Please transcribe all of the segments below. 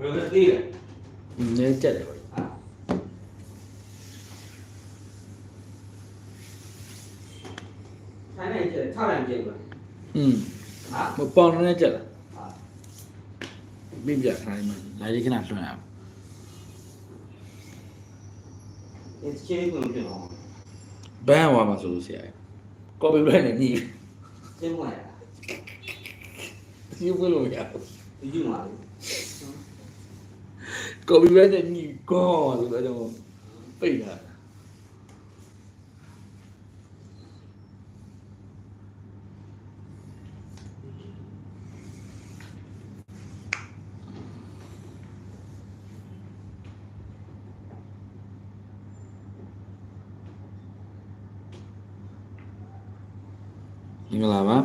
ဘယ်လိုသိလဲနည်းကြက်တယ်ပေါ့ဟာထိုင်နေကြထားတယ်ကြည့်ပါอืมဟာမပေါင်နဲ့ကြက်လားဟာပြပြခိုင်းမှလိုက်လေးခဏလွှင့်အောင်ဒီချင်းကိုပြောင်းဘန်းဟွာမှာဆိုလို့ဆရာကော်ပီရိုက်နဲ့ညီကျင်းမရစီးပွေးလို့ရဒီယူမှာ ကော်ပီရိုက်နဲ့ညီကောဆိုတော့ကျွန်တော်ပိတ်တာမင်္ဂလာပါ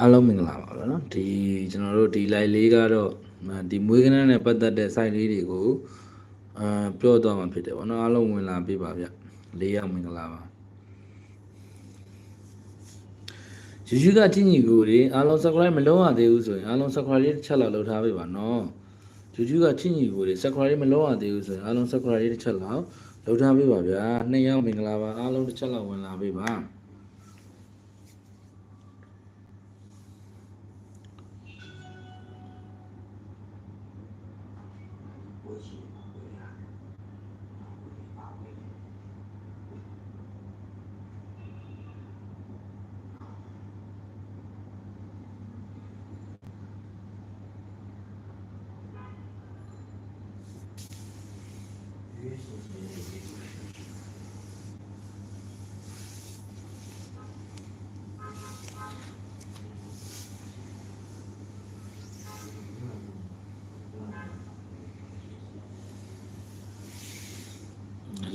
အားလုံးမင်္ဂလာပါဗျာနော်ဒီကျွန်တော်တို့ဒီ live လေးကတော့ ဒီမွေးကနန်းနဲ့ပတ်သက်တဲ့ site လေးတွေကိုအာပြောတော့မှာဖြစ်တယ်ဗောနော်အားလုံးဝင်လာပြပါဗျလေးယောက်မင်္ဂလာပါယူယူကကြည့်ညီကိုတွေအားလုံး subscribe မလုပ်ရသေးဘူးဆိုရင်အားလုံး subscribe လေးတစ်ချက်လောက်လုပ်ထားပေးပါနော်ယူယူကကြည့်ညီကိုတွေ subscribe လေးမလုပ်ရသေးဘူးဆိုရင်အားလုံး subscribe လေးတစ်ချက်လောက်လုပ်ထားပေးပါဗျာနှစ်ယောက်မင်္ဂလာပါအားလုံးတစ်ချက်လောက်ဝင်လာပေးပါ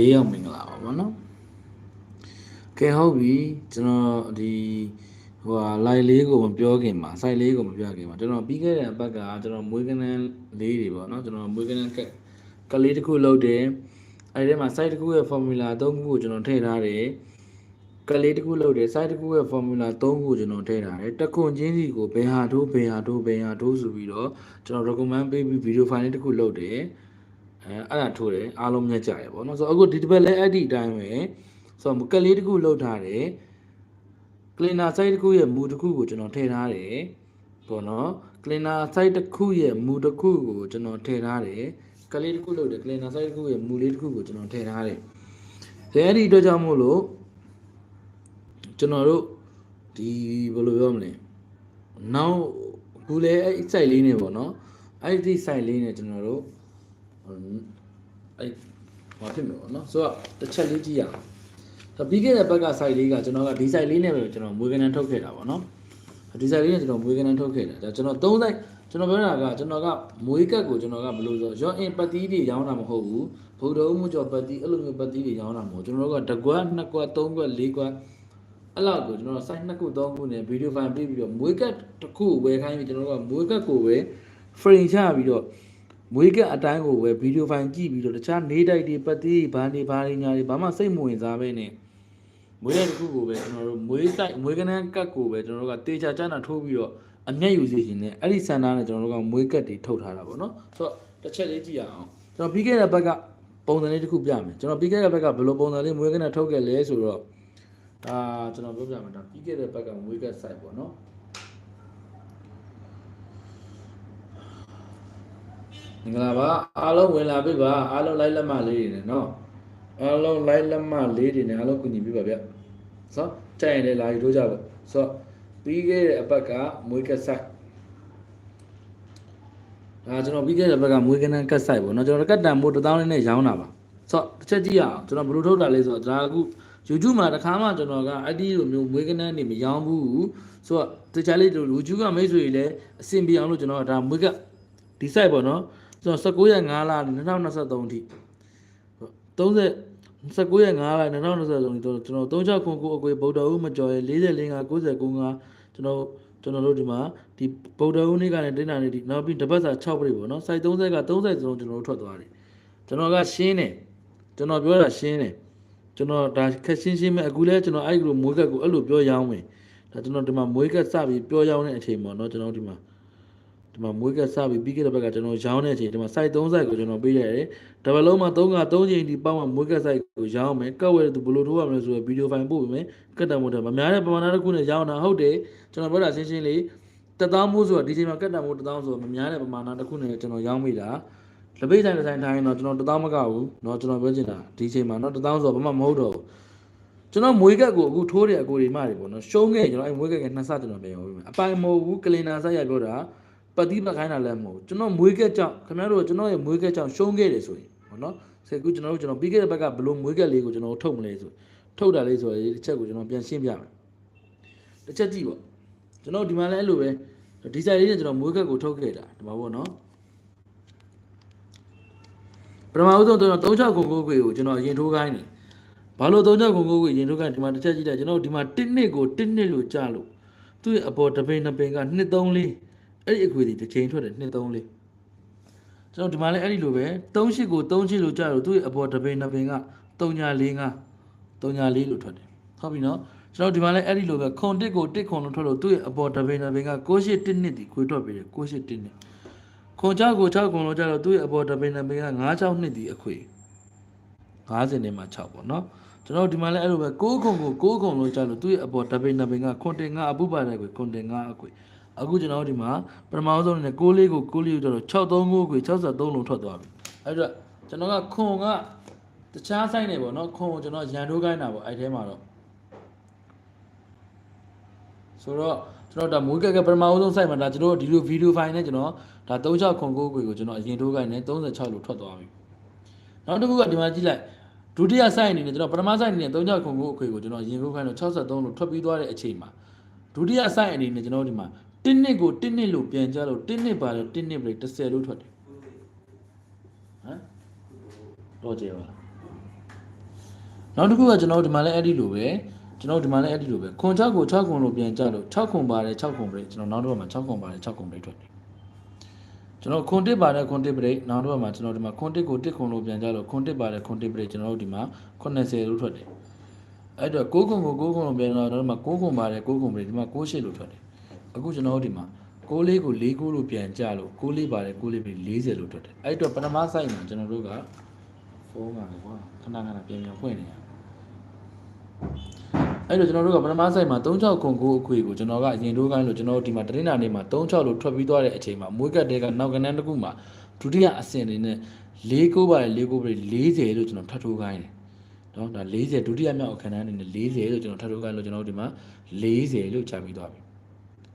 ၄ယောက်မင်္ဂလာပါဗောနော်ကဲဟုတ်ပြီကျွန်တော်ဒီဟိုဟာ live လေးကိုမပြောခင်မှာ site လေးကိုမပြောခင်မှာကျွန်တော်ပြီးခဲ့တဲ့အပတ်ကကျွန်တော်မွေးကနန်းလေးတွေပေါ့နော်ကျွန်တော်မွေးကနန်းကကလေးတစ်ခုလုပ်တယ်အဲ့ဒီထဲမှာ site တစ်ခုရဲ့ formula ၃ခုကိုကျွန်တော်ထည့်ထားတယ်ကလေးတစ်ခုလုပ်တယ် site တစ်ခုရဲ့ formula ၃ခုကိုကျွန်တော်ထည့်ထားတယ်တက်ခွန်ချင်းစီကိုဘယ်ဟာထိုးဘယ်ဟာထိုးဘယ်ဟာထိုးဆိုပြီးတော့ကျွန်တော် recommend ပေးပြီး video file လေးတစ်ခုလုပ်တယ် အဲအဲ့ဒါထိုးတယ်အားလုံးမြက်ကြတယ်ပေါ့နော်ဆိုတော့အခုဒီတစ်ပတ်လဲအဲ့ဒီအတိုင်းပဲဆိုတော့ကလေးတစ်ခုလှုပ်ထားတယ်ကလင်နာ site တစ်ခုရဲ့မူတစ်ခုကိုကျွန်တော်ထည့်ထားတယ်ပေါ့နော်ကလင်နာ site တစ်ခုရဲ့မူတစ်ခုကိုကျွန်တော်ထည့်ထားတယ်ကလေးတစ်ခုလှုပ်တယ်ကလင်နာ site တစ်ခုရဲ့မူလေးတစ်ခုကိုကျွန်တော်ထည့်ထားတယ်ဒါအဲ့ဒီအတွက်ကြောင့်မို့လို့ကျွန်တော်တို့ဒီဘယ်လိုပြောမလဲနောက်ခုလဲအဲ့ site လေးနေပေါ့နော်အဲ့ဒီ site လေးနေကျွန်တော်တို့ အဲ့ဟောဖြစ်မယ်ပေါ့နော်ဆိုတော့တစ်ချက်လေးကြည့်ရအောင်ဆိုတော့ပြီးခဲ့တဲ့ဘက်က site လေးကကျွန်တော်ကဒီ site လေးနဲ့ပဲကျွန်တော်မွေးကနန်းထုတ်ခဲ့တာပေါ့နော်ဒီ site လေးနဲ့ကျွန်တော်မွေးကနန်းထုတ်ခဲ့တာဒါကျွန်တော်၃ site ကျွန်တော်ပြောတာကကျွန်တော်ကမွေးကတ်ကိုကျွန်တော်ကဘယ်လိုဆိုရောအင်ပတ်တီးတွေရောင်းတာမဟုတ်ဘူးဗုဒ္ဓဦးမှုကျော်ပတ်တီးအဲ့လိုမျိုးပတ်တီးတွေရောင်းတာမဟုတ်ကျွန်တော်တို့ကတကွက်နှစ်ကွက်သုံးကွက်လေးကွက်အဲ့လောက်ကိုကျွန်တော် site နှစ်ခုသုံးခုနဲ့ video file ပြပြီးတော့မွေးကတ်တစ်ခုဝယ်ခိုင်းပြီးကျွန်တော်တို့ကမွေးကတ်ကိုပဲ frame ချပြီးတော့ မွေးကအတိုင်းကိုပဲဗီဒီယိုဖိုင်ကြည့်ပြီးတော့တခြားနေတိုက်တွေပတ်တိဘာနေဘာနေညာတွေဘာမှစိတ်မဝင်စားပဲနဲ့မွေးတဲ့တစ်ခုကိုပဲကျွန်တော်တို့မွေးတိုက်မွေးကနန်းကတ်ကိုပဲကျွန်တော်တို့ကတေချာချမ်းသာထိုးပြီးတော့အမျက်ယူစီခြင်းနဲ့အဲ့ဒီစန္ဒာနဲ့ကျွန်တော်တို့ကမွေးကတ်တွေထုတ်ထားတာပေါ့နော်ဆိုတော့တစ်ချက်လေးကြည့်ရအောင်ကျွန်တော်ပြီးခဲ့တဲ့ဘက်ကပုံစံလေးတစ်ခုပြမယ်ကျွန်တော်ပြီးခဲ့တဲ့ဘက်ကဘယ်လိုပုံစံလေးမွေးကနန်းထုတ်ခဲ့လဲဆိုတော့ဒါကျွန်တော်ပြောပြမယ်ဒါပြီးခဲ့တဲ့ဘက်ကမွေးကတ် site ပေါ့နော် မင်္ဂလာပါအားလုံးဝင်လာပြီပါအားလုံးလိုက်လက်မလေးတွေနဲ့နော်အားလုံးလိုက်လက်မလေးတွေနဲ့အားလုံးကူညီပြပါဗျဆိုကြိုင်ရင်လည်းလာယူထိုးကြပါဆိုပြီးခဲ့တဲ့အပတ်ကမွေးကက်ဆိုင်ဒါကျွန်တော်ပြီးခဲ့တဲ့ဘက်ကမွေးကနန်းကက်ဆိုင်ပေါ့နော်ကျွန်တော်ကတ်တန်မို့တစ်သောင်းလေးနဲ့ရောင်းတာပါဆိုတစ်ချက်ကြည့်ရအောင်ကျွန်တော်ဘယ်လိုထုတ်တာလဲဆိုတော့ဒါအခု YouTube မှာတစ်ခါမှကျွန်တော်ကအဲ့ဒီလိုမျိုးမွေးကနန်းနေမရောင်းဘူးဆိုတော့တခြားလေး YouTube ကမိတ်ဆွေတွေလည်းအဆင်ပြေအောင်လို့ကျွန်တော်ကဒါမွေးကဒီ site ပေါ့နော် ကျွန်တော်19ရက်5လ2023အထိ30 19ရက်5လ2023အထိကျွန်တော်36ခုကိုအကွေဗုဒ္ဓဦးမကျော်ရဲ့44 5 99 5ကျွန်တော်ကျွန်တော်တို့ဒီမှာဒီဗုဒ္ဓဦးနေ့ကနေတင်းတာနေ့ဒီနောက်ပြီးတပတ်စာ6ပြည့်ပေါ့နော် site 30က30စုံကျွန်တော်တို့ထွက်သွားတယ်ကျွန်တော်ကရှင်းတယ်ကျွန်တော်ပြောတာရှင်းတယ်ကျွန်တော်ဒါခက်ရှင်းရှင်းပဲအခုလဲကျွန်တော်အဲ့လိုမွေးကတ်ကိုအဲ့လိုပြောရောင်းမယ်ဒါကျွန်တော်ဒီမှာမွေးကတ်စပြီးပြောရောင်းတဲ့အချိန်ပေါ့နော်ကျွန်တော်ဒီမှာ ဒီမှာမွေးကစပြီးပြီးခဲ့တဲ့ဘက်ကကျွန်တော်ရောင်းတဲ့အချိန်ဒီမှာ site 3 site ကိုကျွန်တော်ပေးရတယ်။ double လုံးမှာ3က3ချိန်ဒီပေါက်မှာမွေးက site ကိုရောင်းမယ်။ကတ်ဝဲသူဘယ်လိုထိုးရမလဲဆိုတော့ video file ပို့ပေးမယ်။ကတ်တံမိုးတယ်။မများတဲ့ပမာဏတစ်ခုနဲ့ရောင်းတာဟုတ်တယ်။ကျွန်တော်ပြောတာရှင်းရှင်းလေးတသောင်းမိုးဆိုတော့ဒီချိန်မှာကတ်တံမိုးတသောင်းဆိုတော့မများတဲ့ပမာဏတစ်ခုနဲ့ကျွန်တော်ရောင်းမိတာ။လပိတ်ဆိုင်တစ်ဆိုင်ထိုင်ရင်တော့ကျွန်တော်တသောင်းမကဘူး။တော့ကျွန်တော်ပြောချင်တာဒီချိန်မှာတော့တသောင်းဆိုတော့ဘာမှမဟုတ်တော့ဘူး။ကျွန်တော်မွေးကက်ကိုအခုထိုးတဲ့အကိုတွေမှတွေပေါ့နော်ရှုံးခဲ့ကျွန်တော်အဲမွေးကက်ကနှစ်ဆကျွန်တော်ပြန်ရောပေးမယ်အပိုင်မဟုတ်ဘူးကလင်နာဆက်ရပြောတာ ပတိပခိုင်းတာလည်းမဟုတ်ဘူးကျွန်တော်မွေးကက်ကြောင့်ခင်ဗျားတို့ကျွန်တော်ရဲ့မွေးကက်ကြောင့်ရှုံးခဲ့တယ်ဆိုရင်ပေါ့နော်ဆက်ကူကျွန်တော်တို့ကျွန်တော်ပြီးခဲ့တဲ့ဘက်ကဘယ်လိုမွေးကက်လေးကိုကျွန်တော်ထုတ်မလဲဆိုထုတ်တာလေးဆိုရင်တစ်ချက်ကိုကျွန်တော်ပြန်ရှင်းပြမယ်တစ်ချက်ကြည့်ပေါ့ကျွန်တော်ဒီမှာလည်းအဲ့လိုပဲဒီဆိုင်လေးနဲ့ကျွန်တော်မွေးကက်ကိုထုတ်ခဲ့တာဒီမှာပေါ့နော်ပထမဦးဆုံးကျွန်တော်36ကိုကိုကိုကိုကျွန်တော်အရင်ထိုးခိုင်းတယ်ဘာလို့သုံးချက်ကုန်ကိုကိုရင်ထုတ်ကဒီမှာတစ်ချက်ကြည့်လိုက်ကျွန်တော်တို့ဒီမှာ1နှစ်ကို1နှစ်လို့ကြားလို့သူ့ရဲ့အပေါ်တစ်ပိန်နှစ်ပိန်က2 3လေး အဲ့ဒီအခွေဒီတစ်ချိန်ထွက်တယ်2 3လေးကျွန်တော်ဒီမှာလည်းအဲ့ဒီလိုပဲ3ရှစ်ကို3ရှစ်လို့ကြားလို့သူ့ရဲ့အပေါ်တစ်ပိန်နှစ်ပိန်က3ညာ4 5 3ညာ4လို့ထွက်တယ်ဟုတ်ပြီနော်ကျွန်တော်ဒီမှာလည်းအဲ့ဒီလိုပဲခွန်တစ်ကိုတစ်ခွန်လို့ထွက်လို့သူ့ရဲ့အပေါ်တစ်ပိန်နှစ်ပိန်က6ရှစ်1နှစ်ဒီခွေထွက်ပြီးတယ်6ရှစ်1နှစ်ခွန်6ကို6ခွန်လို့ကြားလို့သူ့ရဲ့အပေါ်တစ်ပိန်နှစ်ပိန်က9 6နှစ်ဒီအခွေ50နဲ့မှ6ပေါ့နော်ကျွန်တော်ဒီမှာလည်းအဲ့လိုပဲကိုးခုံကိုကိုးခုံလို့ကြားလို့သူ့ရဲ့အပေါ်တပိန်တပိန်ကခွန်တင်ငါအပူပါတယ်ကွခွန်တင်ငါအကွ အခုကျွန်တော်ဒီမှာပထမဆုံးအနေနဲ့6လေးကို6လေးကိုကျတော့639ကွ63လုံးထွက်သွားပြီအဲ့တော့ကျွန်တော်ကခွန်ကတခြားဆိုင်နေပေါ့နော်ခွန်ကိုကျွန်တော်ရန်ထိုးခိုင်းတာပေါ့အဲ့ထဲမှာတော့ဆိုတော့ကျွန်တော်ဒါမွေးကက်ကပထမဆုံးဆိုင်မှာဒါကျွန်တော်ဒီလိုဗီဒီယိုဖိုင်နဲ့ကျွန်တော်ဒါ36ခွန်9ကွကိုကျွန်တော်အရင်ထိုးခိုင်းနေ36လို့ထွက်သွားပြီနောက်တစ်ခုကဒီမှာကြည့်လိုက်ဒုတိယဆိုင်အနေနဲ့ကျွန်တော်ပထမဆိုင်အနေနဲ့3ကြောက်ခုံကိုအခွေကိုကျွန်တော်ရင်ခုခိုင်းတော့63လို့ထွက်ပြီးသွားတဲ့အချိန်မှာဒုတိယဆိုင်အနေနဲ့ကျွန်တော်ဒီမှာ 1နှစ်ကို1နှစ်လို့ပြန်ကြလို့1နှစ်ပါတော့1နှစ်ပြည့်30လို့ထွက်တယ်ဟမ်တော့ကျေပါနောက်တစ်ခုကကျွန်တော်ဒီမှာလည်းအဲ့ဒီလိုပဲကျွန်တော်ဒီမှာလည်းအဲ့ဒီလိုပဲခွန်6ကို6ခွန်လို့ပြန်ကြလို့6ခွန်ပါတယ်6ခွန်ပြည့်ကျွန်တော်နောက်တစ်ပတ်မှာ6ခွန်ပါတယ်6ခွန်ပြည့်ထွက်တယ်ကျွန်တော်ခွန်တစ်ပါတယ်ခွန်တစ်ပြည့်နောက်တစ်ပတ်မှာကျွန်တော်ဒီမှာခွန်တစ်ကို1ခွန်လို့ပြန်ကြလို့ခွန်တစ်ပါတယ်ခွန်တစ်ပြည့်ကျွန်တော်တို့ဒီမှာ80လို့ထွက်တယ်အဲ့တော့6ခွန်ကို6ခွန်လို့ပြန်တော့တော့ဒီမှာ6ခွန်ပါတယ်6ခွန်ပြည့်ဒီမှာ68လို့ထွက်တယ် အခုကျွန်တော်တို့ဒီမှာ6လေးကို4ကိုလို့ပြန်ကြလို့6လေးပါတယ်6လေးပြည့်40လို့ထွက်တယ်အဲ့တော့ပထမဆိုင်မှာကျွန်တော်တို့ကဖုန်းပါကွာခဏခဏပြန်ပြန်ဖွင့်နေရအဲ့တော့ကျွန်တော်တို့ကပထမဆိုင်မှာ36ခု9အခွေကိုကျွန်တော်ကအရင်ထိုးခိုင်းလို့ကျွန်တော်တို့ဒီမှာတရင်နာနေမှာ36လို့ထွက်ပြီးသွားတဲ့အချိန်မှာမွေးကတ်တဲကနောက်ကနန်းတစ်ခုမှာဒုတိယအဆင့်အနေနဲ့၄ကိုပါလေ၄ကိုပါလေ40လို့ကျွန်တော်ထပ်ထိုးခိုင်းတယ်နော်ဒါ40ဒုတိယမြောက်အခန်းအနေနဲ့40လို့ကျွန်တော်ထပ်ထိုးခိုင်းလို့ကျွန်တော်တို့ဒီမှာ40လို့ချပြီးသွားပြီ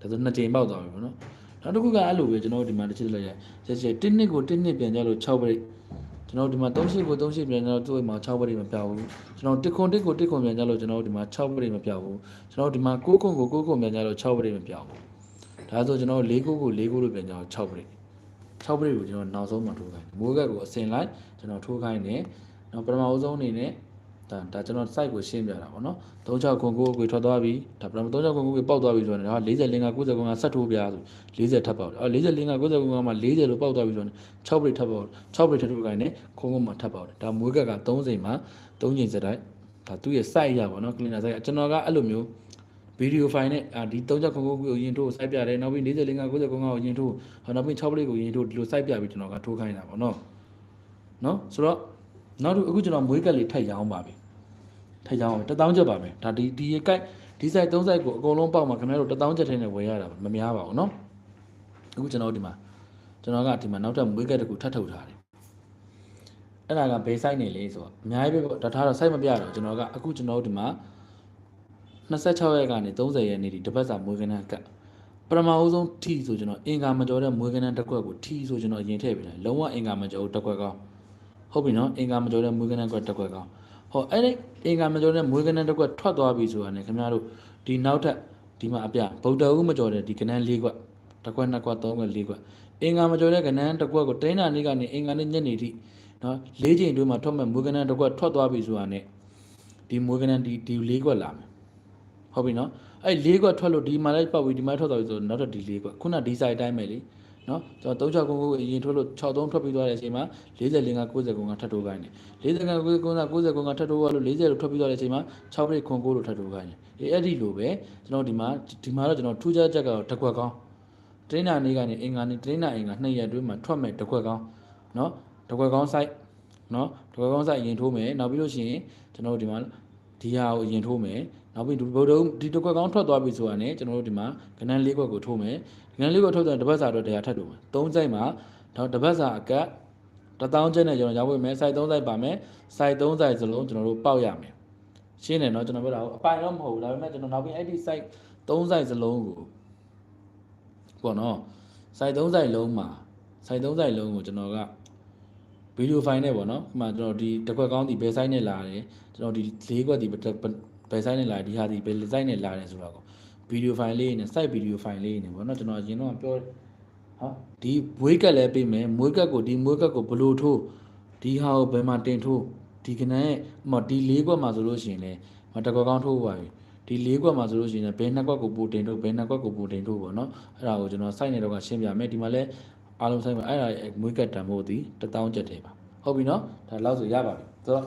ဒါဆိုနှစ်ချိန်ပေါက်သွားပြီပေါ့နော်နောက်တစ်ခုကအဲ့လိုပဲကျွန်တော်တို့ဒီမှာတစ်ချက်လိုက်ရချက်ချက်1နှစ်ကို1နှစ်ပြန်ကြလို့6ပြိကျွန်တော်ဒီမှာ38ကို38ပြန်ကြတော့သူ့အိမ်မှာ6ပြိမပြောင်းဘူးကျွန်တော်တစ်ခွန်တစ်ကိုတစ်ခွန်ပြန်ကြလို့ကျွန်တော်ဒီမှာ6ပြိမပြောင်းဘူးကျွန်တော်ဒီမှာ9ခွန်ကို9ခွန်ပြန်ကြလို့6ပြိမပြောင်းဘူးဒါဆိုကျွန်တော်4ကိုကို4ကိုလို့ပြန်ကြတော့6ပြိ6ပြိကိုကျွန်တော်နောက်ဆုံးမှထိုးခိုင်းတယ်မိုးကက်ကိုအစင်လိုက်ကျွန်တော်ထိုးခိုင်းတယ်နောက်ပထမအဆုံးအနေနဲ့ ဒါဒါကျွန်တော် site ကိုရှင်းပြတာပေါ့နော်36ခွန်9ကိုထွက်သွားပြီဒါပထမ36ခွန်9ကိုပောက်သွားပြီဆိုတော့ဒါ40လင်းက90ခွန်ကဆက်ထိုးပြဆို40ထပ်ပေါက်တယ်အော်40လင်းက90ခွန်ကမှ40လို့ပေါက်သွားပြီဆိုတော့6ပြိထပ်ပေါက်6ပြိထပ်ထိုးခိုင်းတယ်ခွန်ခွန်မှထပ်ပေါက်တယ်ဒါမိုးကက်က3ချိန်မှာ3ချိန်စတိုက်ဒါသူ့ရဲ့ site ရပါတော့ cleaner site ကျွန်တော်ကအဲ့လိုမျိုးဗီဒီယိုဖိုင်နဲ့အာဒီ36ခွန်9ကိုရင်ထိုး site ပြတယ်နောက်ပြီး40လင်းက90ခွန်ကကိုရင်ထိုးဟောနောက်ပြီး6ပြိကိုရင်ထိုးဒီလို site ပြပြီးကျွန်တော်ကထိုးခိုင်းတာပေါ့နော်နော်ဆိုတော့ နောက်တစ်အခုကျွန်တော်မွေးကက်လေးထပ်ရောင်းပါပြီ ထည့်ကြအောင်1000ကျပ်ပါပဲဒါဒီဒီကိုက်ဒီ site 3 site ကိုအကုန်လုံးပေါက်မှာခင်ဗျားတို့1000ကျပ်ထင်းနဲ့ဝယ်ရတာမများပါဘူးเนาะအခုကျွန်တော်ဒီမှာကျွန်တော်ကဒီမှာနောက်ထပ်မွေးကက်တစ်ခုထပ်ထုတ်ထားတယ်အဲ့ဒါကဘယ် site နေလဲဆိုတော့အများကြီးပဲပေါ့ဒါထားတော့ site မပြတော့ကျွန်တော်ကအခုကျွန်တော်ဒီမှာ26ရက်ကနေ30ရက်နေ့ဒီတစ်ပတ်စာမွေးကနန်းကတ်ပထမအဦးဆုံးထီဆိုကျွန်တော်အင်္ဂါမကျော်တဲ့မွေးကနန်းတစ်ခွက်ကိုထီဆိုကျွန်တော်အရင်ထည့်ပေးတယ်လုံးဝအင်္ဂါမကျော်တစ်ခွက်ကောင်း ဟုတ်ပြီနော်အင်္ဂါမကျော်တဲ့မွေးကနန်းကွက်တစ်ခွက်ကောင်းဟောအဲ့ဒီအင်္ဂါမကျော်တဲ့မွေးကနန်းတစ်ခွက်ထွက်သွားပြီဆိုတာ ਨੇ ခင်ဗျားတို့ဒီနောက်ထပ်ဒီမှာအပြဗုဒ္ဓဦးမကျော်တဲ့ဒီကနန်း၄ခွက်တစ်ခွက်နှစ်ခွက်သုံးခွက်၄ခွက်အင်္ဂါမကျော်တဲ့ကနန်းတစ်ခွက်ကိုတိုင်းနာနေ့ကနေအင်္ဂါနေ့ညနေထိနော်၄ချိန်တွင်းမှာထွက်မဲ့မွေးကနန်းတစ်ခွက်ထွက်သွားပြီဆိုတာ ਨੇ ဒီမွေးကနန်းဒီဒီ၄ခွက်လာမယ်ဟုတ်ပြီနော်အဲ့၄ခွက်ထွက်လို့ဒီမှာလည်းပောက်ပြီးဒီမှာထွက်သွားပြီဆိုတော့နောက်ထပ်ဒီ၄ခွက်ခုနဒီဆိုင်တိုင်းပဲလေ နော်ကျွန်တော်36ကုန်ကိုအရင်ထွက်လို့63ထွက်ပြီးသွားတဲ့အချိန်မှာ40လင်းက90ကုန်ကထပ်တိုးခိုင်းတယ်40က90ကုန်က90ကုန်ကထပ်တိုးသွားလို့40လို့ထွက်ပြီးသွားတဲ့အချိန်မှာ6ပြည့်ခွန်9လို့ထပ်တိုးခိုင်းတယ်အေးအဲ့ဒီလိုပဲကျွန်တော်ဒီမှာဒီမှာတော့ကျွန်တော်ထူးခြားချက်ကတော့တစ်ခွက်ကောင်းတရင်းနာနေ့ကနေအင်္ဂါနေ့တရင်းနာအင်္ဂါနှစ်ရက်အတွင်းမှာထွက်မဲ့တစ်ခွက်ကောင်းနော်တစ်ခွက်ကောင်း site နော်တစ်ခွက်ကောင်း site အရင်ထိုးမယ်နောက်ပြီးလို့ရှိရင်ကျွန်တော်တို့ဒီမှာဒီဟာကိုအရင်ထိုးမယ် နောက်ပြီးဒီဘုဒ္ဓဒီတစ်ခွက်ကောင်းထွက်သွားပြီဆိုတာနဲ့ကျွန်တော်တို့ဒီမှာကဏ္ဍလေးခွက်ကိုထိုးမယ်ကဏ္ဍလေးခွက်ထုတ်တဲ့တပတ်စာတော့တရားထပ်ထိုးမယ်သုံးစိတ်မှာတော့တပတ်စာအကတ်တစ်တောင်းကျက်နဲ့ကျွန်တော်ရောက်ဝင်မယ် site 3 site ပါမယ် site 3 site စလုံးကျွန်တော်တို့ပေါက်ရမယ်ရှင်းတယ်နော်ကျွန်တော်ပြောတာအပိုင်တော့မဟုတ်ဘူးဒါပေမဲ့ကျွန်တော်နောက်ပြီးအဲ့ဒီ site 3 site စလုံးကိုပေါ့နော်စိုက်သုံးစိုက်လုံးမှာစိုက်သုံးစိုက်လုံးကိုကျွန်တော်ကဗီဒီယိုဖိုင်နဲ့ပေါ့နော်ဥပမာကျွန်တော်ဒီတစ်ခွက်ကောင်းဒီဘယ်ဆိုင်နဲ့လာတယ်ကျွန်တော်ဒီလေးခွက်ဒီ ဘယ်ဆိုင်နဲ့လာဒီဟာဒီဘယ်ဆိုင်နဲ့လာတယ်ဆိုတာကိုဗီဒီယိုဖိုင်လေးနဲ့စိုက်ဗီဒီယိုဖိုင်လေးနဲ့ပေါ့နော်ကျွန်တော်အရင်တော့ပြောဟာဒီမွေးကက်လည်းပြင်မယ်မွေးကက်ကိုဒီမွေးကက်ကိုဘယ်လိုထိုးဒီဟာကိုဘယ်မှာတင်ထိုးဒီကနန်းရဲ့ဥပမာဒီလေးခွက်မှာဆိုလို့ရှိရင်လည်းမတစ်ခွက်ကောင်းထိုးပါပြီဒီလေးကွက်မှာဆိုလို့ရှိရင်ဘယ်နှစ်ကွက်ကိုပူတင်ထုတ်ဘယ်နှစ်ကွက်ကိုပူတင်ထုတ်ပေါ့နော်အဲ့ဒါကိုကျွန်တော်စိုက်နေတော့ကရှင်းပြမယ်ဒီမှာလဲအားလုံးစိုက်မှာအဲ့ဒါရဲ့မွေးကတ်တန်ဖို့ဒီ1000ကျပ်တယ်ပါဟုတ်ပြီနော်ဒါလောက်ဆိုရပါပြီဆိုတော့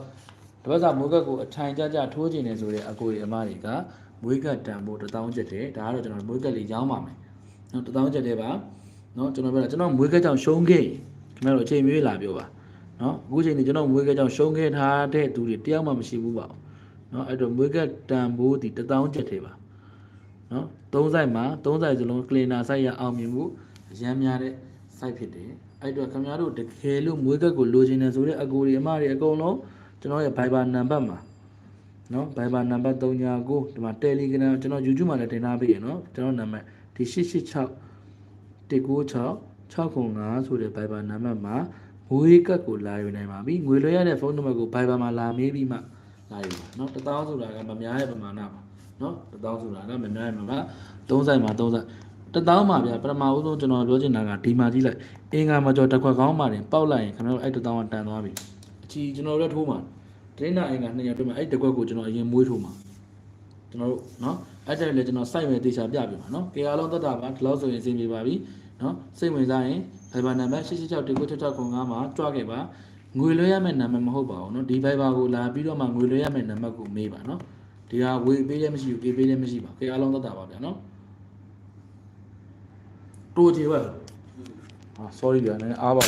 တပတ်စာမွေးကတ်ကိုအထိုင်ကျကျထိုးကျင်နေဆိုတဲ့အကိုတွေအမတွေကမွေးကတ်တန်ဖို့1000ကျက်တယ်ဒါကတော့ကျွန်တော်မွေးကတ်လေးရောင်းပါမယ်နော်1000ကျက်တယ်ပါနော်ကျွန်တော်ပြောတာကျွန်တော်မွေးကတ်ကြောင့်ရှုံးခဲ့ခင်ဗျားတို့အချိန်မြေးလာပြောပါနော်အခုချိန်နေကျွန်တော်မွေးကတ်ကြောင့်ရှုံးခဲ့ထားတဲ့သူတွေတယောက်မှမရှိဘူးပါဘူးနော်အဲ့တော့မွေးကတ်တန်ဖို့ဒီ1000ကျက်တယ်ပါနော်သုံးဆိုင်မှာသုံးဆိုင်စလုံးကလင်နာဆိုင်ရအောင်မြင်မှုအရန်များတဲ့ site ဖြစ်တယ်အဲ့တော့ခင်ဗျားတို့တကယ်လို့မွေးကတ်ကိုလိုချင်တယ်ဆိုတဲ့အကူတွေအမတွေအကုန်လုံး ကျွန်တော်ရဲ့ Viber နံပါတ်မှာနော် Viber နံပါတ်39ဒီမှာ Telegram ကျွန်တော် YouTube မှာလည်းတင်ထားပေးရနော်ကျွန်တော်နံပါတ်ဒီ886 196 605ဆိုတဲ့ Viber နံပါတ်မှာငွေကတ်ကိုလာယူနိုင်ပါပြီငွေလွှဲရတဲ့ဖုန်းနံပါတ်ကို Viber မှာလာမေးပြီးမှလာယူပါနော်1000ဆိုတာကမများတဲ့ပမာဏပါနော်1000ဆိုတာကမများတဲ့ပမာဏ3ဆိုင်မှာ3ဆိုင်1000မှာဗျာပထမဦးဆုံးကျွန်တော်ပြောချင်တာကဒီမှာကြည့်လိုက်အင်္ဂါမှာကြော်တစ်ခွက်ကောင်းပါတယ်ပောက်လိုက်ရင်ခင်ဗျားတို့အဲ့1000ကတန်သွားပြီ အချီကျွန်တော်တို့ထိုးမှာဒိနာအင်္ဂါ200တွဲမှာအဲ့တစ်ခွက်ကိုကျွန်တော်အရင်မွေးထိုးမှာကျွန်တော်တို့เนาะအဲ့ဒါလည်းကျွန်တော် site မယ်တေချာပြပြပါเนาะကေအားလုံးသက်တာပါဒီလောက်ဆိုရင်အဆင်ပြေပါပြီเนาะစိတ်ဝင်စားရင် Viber နံပါတ်8661965မှာကြွခဲ့ပါ ငွေလွှဲရမယ့်နံပါတ်မဟုတ်ပါဘူးเนาะဒီ Viber ကိုလာပြီးတော့မှငွေလွှဲရမယ့်နံပါတ်ကိုမေးပါเนาะဒီဟာဝေပေးလည်းမရှိဘူးပေးပေးလည်းမရှိပါခေအားလုံးသက်တာပါဗျာเนาะတိုးကြည့်ပါဟာ sorry ဗျာနည်းနည်းအားပါ